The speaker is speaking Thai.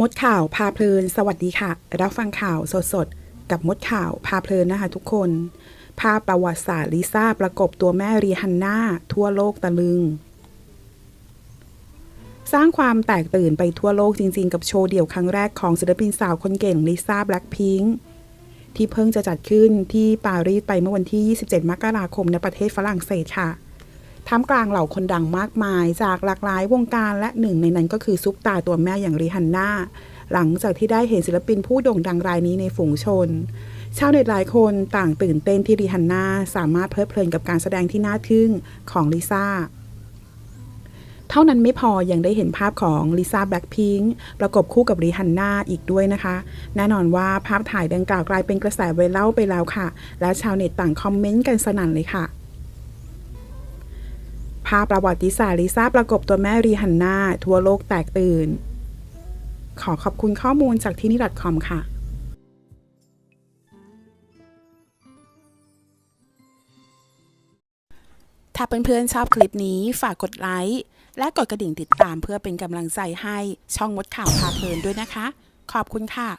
มดข่าวพาเพลิน สวัสดีค่ะ รับฟังข่าวสดๆ กับมดข่าวพาเพลินนะคะทุกคน ภาพประวัติศาสตร์ลิซ่าประกบตัวแม่รีฮันน่าทั่วโลกตะลึง สร้างความแตกตื่นไปทั่วโลกจริงๆ กับโชว์เดี่ยวครั้งแรกของศิลปินสาวคนเก่งลิซ่าแบล็คพิงค์ที่เพิ่งจะจัดขึ้นที่ปารีสไปเมื่อวันที่ 27 มกราคมในประเทศฝรั่งเศสค่ะ ท่ามกลางเหล่าคนดังมากมาย จากหลากหลายวงการและหนึ่งในนั้นก็คือซุปตาตัวแม่อย่างริฮันน่าหลังจากที่ได้เห็นศิลปินผู้โด่งดังรายนี้ในฝูงชน ชาวเน็ตหลายคนต่างตื่นเต้นที่ริฮันน่าสามารถเพลิดเพลินกับการแสดงที่น่าทึ่งของลิซ่าเท่านั้นไม่พอยังได้เห็นภาพของลิซ่าแบล็คพิงค์ประกบคู่กับริฮันน่าอีกด้วยนะคะ แน่นอนว่าภาพถ่ายดังกล่าวกลายเป็นกระแสไวรัลไปแล้วค่ะ และชาวเน็ตต่างคอมเมนต์กันสนั่นเลยค่ะ ภาพประวัติศาสตร์ลิซ่าประกบตัวแม่รีฮันนาทั่วโลกแตกตื่น ขอขอบคุณข้อมูลจากที่นี่ .com ค่ะถ้าเพื่อนๆชอบคลิปนี้ฝากกดไลค์ และกดกระดิ่งติดตามเพื่อเป็นกำลังใจให้ช่องมดข่าวพาเพลินด้วยนะคะ ขอบคุณค่ะ